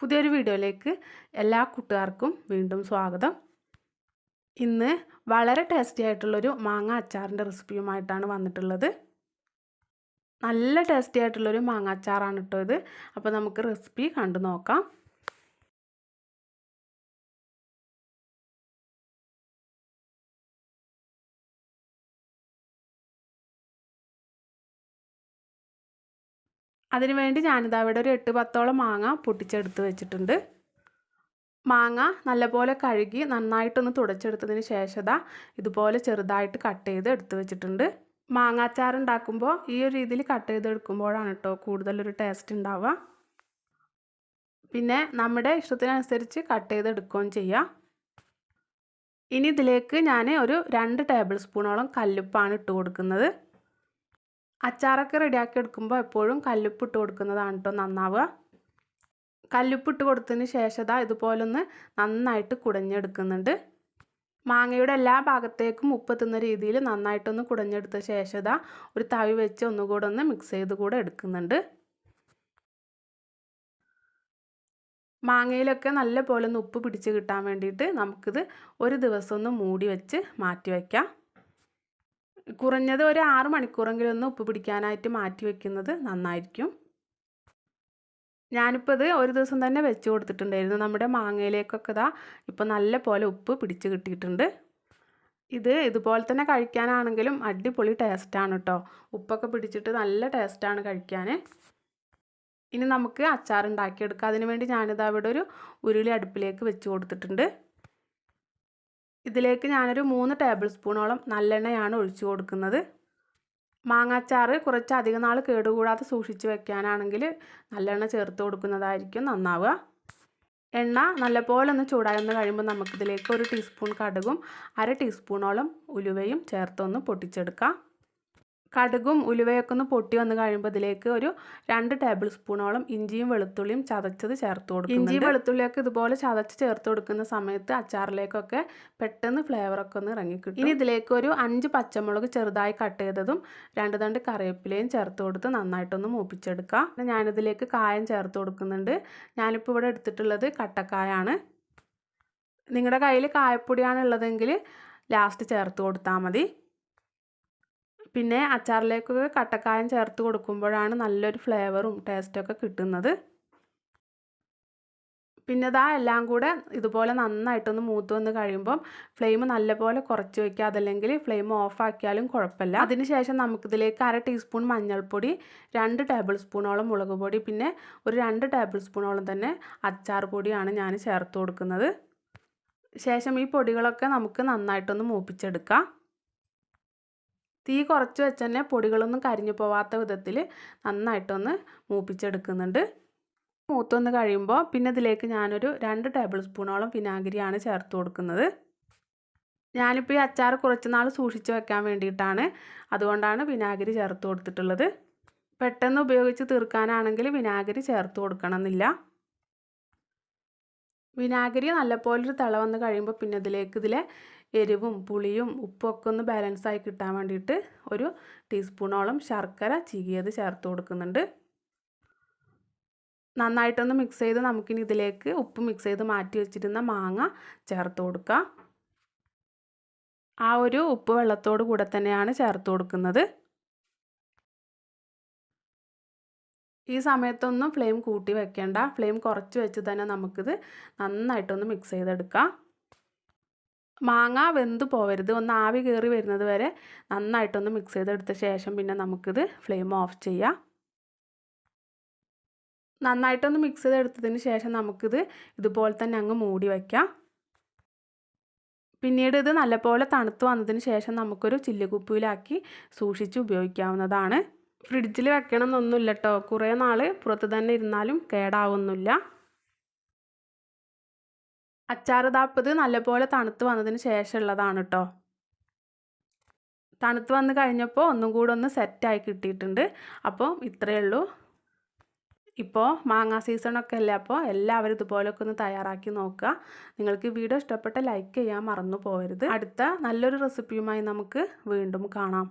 പുതിയൊരു വീഡിയോയിലേക്ക് എല്ലാ കൂട്ടുകാർക്കും വീണ്ടും സ്വാഗതം. ഇന്ന് വളരെ ടേസ്റ്റി ആയിട്ടുള്ളൊരു മാങ്ങ അച്ചാറിന്റെ റെസിപ്പിയുമായിട്ടാണ് വന്നിട്ടുള്ളത്. നല്ല ടേസ്റ്റി ആയിട്ടുള്ളൊരു മാങ്ങ അച്ചാറാണ് കേട്ടോ ഇത്. അപ്പോൾ നമുക്ക് റെസിപ്പി കണ്ടു നോക്കാം. അതിനുവേണ്ടി ഞാനിതാ ഇവിടെ ഒരു എട്ട് പത്തോളം മാങ്ങ പൊട്ടിച്ചെടുത്ത് വെച്ചിട്ടുണ്ട്. മാങ്ങ നല്ലപോലെ കഴുകി നന്നായിട്ടൊന്ന് തുടച്ചെടുത്തതിന് ശേഷം ഇതുപോലെ ചെറുതായിട്ട് കട്ട് ചെയ്ത് എടുത്ത് വെച്ചിട്ടുണ്ട്. മാങ്ങാച്ചാർ ഉണ്ടാക്കുമ്പോൾ ഈ ഒരു രീതിയിൽ കട്ട് ചെയ്തെടുക്കുമ്പോഴാണ് കേട്ടോ കൂടുതലൊരു ടേസ്റ്റ് ഉണ്ടാവുക. പിന്നെ നമ്മുടെ ഇഷ്ടത്തിനനുസരിച്ച് കട്ട് ചെയ്തെടുക്കുകയും ചെയ്യാം. ഇനി ഇതിലേക്ക് ഞാൻ ഒരു രണ്ട് ടേബിൾ സ്പൂണോളം കല്ലുപ്പാണ് ഇട്ട് കൊടുക്കുന്നത്. അച്ചാറൊക്കെ റെഡിയാക്കി എടുക്കുമ്പോൾ എപ്പോഴും കല്ലുപ്പ് ഇട്ട് കൊടുക്കുന്നതാണ് കേട്ടോ നന്നാവുക. കല്ലുപ്പ് ഇട്ട് കൊടുത്തതിന് ശേഷം ഇതുപോലൊന്ന് നന്നായിട്ട് കുടഞ്ഞെടുക്കുന്നുണ്ട്. മാങ്ങയുടെ എല്ലാ ഭാഗത്തേക്കും ഉപ്പ് എത്തുന്ന രീതിയിൽ നന്നായിട്ടൊന്ന് കുടഞ്ഞെടുത്ത ശേഷം ഒരു തവി വെച്ച് ഒന്നുകൂടെ ഒന്ന് മിക്സ് ചെയ്ത് കൂടെ എടുക്കുന്നുണ്ട്. മാങ്ങയിലൊക്കെ നല്ല പോലെ ഒന്ന് ഉപ്പ് പിടിച്ച് കിട്ടാൻ വേണ്ടിയിട്ട് നമുക്കിത് ഒരു ദിവസം ഒന്ന് മൂടി വെച്ച് മാറ്റി വയ്ക്കാം കുറഞ്ഞത് ഒരു ആറ് മണിക്കൂറെങ്കിലും ഒന്ന് ഉപ്പ് പിടിക്കാനായിട്ട് മാറ്റി വെക്കുന്നത് നന്നായിരിക്കും. ഞാനിപ്പോൾ ഇത് ഒരു ദിവസം തന്നെ വെച്ച് കൊടുത്തിട്ടുണ്ടായിരുന്നു. നമ്മുടെ മാങ്ങയിലേക്കൊക്കെ ഇതാ ഇപ്പോൾ നല്ല പോലെ ഉപ്പ് പിടിച്ച് കിട്ടിയിട്ടുണ്ട്. ഇത് ഇതുപോലെ തന്നെ കഴിക്കാനാണെങ്കിലും അടിപൊളി ടേസ്റ്റാണ് കേട്ടോ ഉപ്പൊക്കെ പിടിച്ചിട്ട് നല്ല ടേസ്റ്റാണ് കഴിക്കാൻ ഇനി നമുക്ക് അച്ചാർ ഉണ്ടാക്കിയെടുക്കാം അതിന് വേണ്ടി ഞാനിതാ ഇവിടെ ഒരു ഉരുളി അടുപ്പിലേക്ക് വെച്ച് കൊടുത്തിട്ടുണ്ട്. ഇതിലേക്ക് ഞാനൊരു മൂന്ന് ടേബിൾ സ്പൂണോളം നല്ലെണ്ണയാണ് ഒഴിച്ചു കൊടുക്കുന്നത്. മാങ്ങാച്ചാറ് കുറച്ച് അധികം നാൾ കേടുകൂടാതെ സൂക്ഷിച്ച് വെക്കാനാണെങ്കിൽ നല്ലെണ്ണ ചേർത്ത് കൊടുക്കുന്നതായിരിക്കും നന്നാവുക. എണ്ണ നല്ലപോലെ ഒന്ന് ചൂടായി ഒന്ന് കഴിയുമ്പോൾ നമുക്കിതിലേക്ക് ഒരു ടീസ്പൂൺ കടുകും അര ടീസ്പൂണോളം ഉലുവയും ചേർത്തൊന്ന് പൊട്ടിച്ചെടുക്കാം. കടുകും ഉലുവയൊക്കെ ഒന്ന് പൊട്ടി വന്ന് കഴിയുമ്പോൾ ഇതിലേക്ക് ഒരു രണ്ട് ടേബിൾ സ്പൂണോളം ഇഞ്ചിയും വെളുത്തുള്ളിയും ചതച്ചത് ചേർത്ത് കൊടുക്കും ഇഞ്ചിയും വെളുത്തുള്ളിയൊക്കെ ഇതുപോലെ ചതച്ച് ചേർത്ത് കൊടുക്കുന്ന സമയത്ത് അച്ചാറിലേക്കൊക്കെ പെട്ടെന്ന് ഫ്ലേവറൊക്കെ ഒന്ന് ഇറങ്ങിക്കിട്ടും ഇനി ഇതിലേക്ക് ഒരു അഞ്ച് പച്ചമുളക് ചെറുതായി കട്ട് ചെയ്തതും രണ്ട് തണ്ട് കറിവേപ്പിലയും ചേർത്ത് കൊടുത്ത് നന്നായിട്ടൊന്ന് മൂപ്പിച്ചെടുക്കാം. ഞാനിതിലേക്ക് കായം ചേർത്ത് കൊടുക്കുന്നുണ്ട്. ഞാനിപ്പോൾ ഇവിടെ എടുത്തിട്ടുള്ളത് കട്ടക്കായാണ്. നിങ്ങളുടെ കയ്യിൽ കായപ്പൊടിയാണ് ഉള്ളതെങ്കിൽ ലാസ്റ്റ് ചേർത്ത് കൊടുത്താൽ മതി. പിന്നെ അച്ചാറിലേക്ക് കട്ടക്കായം ചേർത്ത് കൊടുക്കുമ്പോഴാണ് നല്ലൊരു ഫ്ലേവറും ടേസ്റ്റൊക്കെ കിട്ടുന്നത്. പിന്നെ ഇതാ എല്ലാം കൂടെ ഇതുപോലെ നന്നായിട്ടൊന്ന് മൂത്ത് വന്ന് കഴിയുമ്പം ഫ്ലെയിം നല്ലപോലെ കുറച്ച് വയ്ക്കുക അതല്ലെങ്കിൽ ഫ്ലെയിം ഓഫാക്കിയാലും കുഴപ്പമില്ല. അതിനുശേഷം നമുക്കിതിലേക്ക് അര ടീസ്പൂൺ മഞ്ഞൾപ്പൊടി രണ്ട് ടേബിൾ സ്പൂണോളം മുളക് പൊടി പിന്നെ ഒരു രണ്ട് ടേബിൾ സ്പൂണോളം തന്നെ അച്ചാർ പൊടിയാണ് ഞാൻ ചേർത്ത് കൊടുക്കുന്നത്. ശേഷം ഈ പൊടികളൊക്കെ നമുക്ക് നന്നായിട്ടൊന്ന് മൂപ്പിച്ചെടുക്കാം. തീ കുറച്ച് വെച്ച് തന്നെ പൊടികളൊന്നും കരിഞ്ഞു പോവാത്ത വിധത്തിൽ നന്നായിട്ടൊന്ന് മൂപ്പിച്ചെടുക്കുന്നുണ്ട്. മൂത്തൊന്ന് കഴിയുമ്പോൾ പിന്നെ ഇതിലേക്ക് ഞാനൊരു രണ്ട് ടേബിൾ സ്പൂണോളം വിനാഗിരിയാണ് ചേർത്ത് കൊടുക്കുന്നത്. ഞാനിപ്പോൾ ഈ അച്ചാർ കുറച്ച് നാൾ സൂക്ഷിച്ച് വെക്കാൻ വേണ്ടിയിട്ടാണ് അതുകൊണ്ടാണ് വിനാഗിരി ചേർത്ത് കൊടുത്തിട്ടുള്ളത്. പെട്ടെന്ന് ഉപയോഗിച്ച് തീർക്കാനാണെങ്കിൽ വിനാഗിരി ചേർത്ത് കൊടുക്കണമെന്നില്ല. വിനാഗിരി നല്ലപോലെ ഒരു തിള വന്ന് കഴിയുമ്പോൾ പിന്നെ ഇതിലേക്ക് ഇതിലെ എരിവും പുളിയും ഉപ്പൊക്കെ ഒന്ന് ബാലൻസായി കിട്ടാൻ വേണ്ടിയിട്ട് ഒരു ടീസ്പൂണോളം ശർക്കര ചീകിയത് ചേർത്ത് കൊടുക്കുന്നുണ്ട്. നന്നായിട്ടൊന്ന് മിക്സ് ചെയ്ത് നമുക്കിനി ഇതിലേക്ക് ഉപ്പ് മിക്സ് ചെയ്ത് മാറ്റി വെച്ചിരുന്ന മാങ്ങ ചേർത്ത് കൊടുക്കുക ആ ഒരു ഉപ്പ് വെള്ളത്തോട് കൂടെ തന്നെയാണ് ചേർത്ത് കൊടുക്കുന്നത്. ഈ സമയത്തൊന്നും ഫ്ലെയിം കൂട്ടി വെക്കേണ്ട. ഫ്ലെയിം കുറച്ച് വെച്ച് തന്നെ നമുക്കിത് നന്നായിട്ടൊന്ന് മിക്സ് ചെയ്തെടുക്കാം. മാങ്ങ വെന്ത് പോവരുത്. ഒന്ന് ആവി കയറി വരുന്നത് വരെ നന്നായിട്ടൊന്ന് മിക്സ് ചെയ്തെടുത്ത ശേഷം പിന്നെ നമുക്കിത് ഫ്ലെയിം ഓഫ് ചെയ്യാം. നന്നായിട്ടൊന്ന് മിക്സ് ചെയ്തെടുത്തതിന് ശേഷം നമുക്കിത് ഇതുപോലെ തന്നെ അങ്ങ് മൂടി വയ്ക്കാം പിന്നീട് ഇത് നല്ലപോലെ തണുത്ത് വന്നതിന് ശേഷം നമുക്കൊരു ചില്ലുകുപ്പിയിലാക്കി സൂക്ഷിച്ച് ഉപയോഗിക്കാവുന്നതാണ്. ഫ്രിഡ്ജിൽ വെക്കണം എന്നൊന്നുമില്ല കേട്ടോ കുറേ നാൾ പുറത്ത് തന്നെ ഇരുന്നാലും കേടാവൊന്നുമില്ല അച്ചാർ താപ്പത് നല്ലപോലെ തണുത്ത് വന്നതിന് ശേഷമുള്ളതാണ് കേട്ടോ തണുത്ത് വന്ന് കഴിഞ്ഞപ്പോൾ ഒന്നും കൂടെ ഒന്ന് സെറ്റായി കിട്ടിയിട്ടുണ്ട്. അപ്പോൾ ഇത്രയേ ഉള്ളൂ. ഇപ്പോൾ മാങ്ങാ സീസണൊക്കെ അല്ലേ? അപ്പോൾ എല്ലാവരും ഇതുപോലൊക്കെ ഒന്ന് തയ്യാറാക്കി നോക്കുക. നിങ്ങൾക്ക് വീഡിയോ ഇഷ്ടപ്പെട്ട ലൈക്ക് ചെയ്യാൻ മറന്നു പോകരുത് അടുത്ത നല്ലൊരു റെസിപ്പിയുമായി നമുക്ക് വീണ്ടും കാണാം.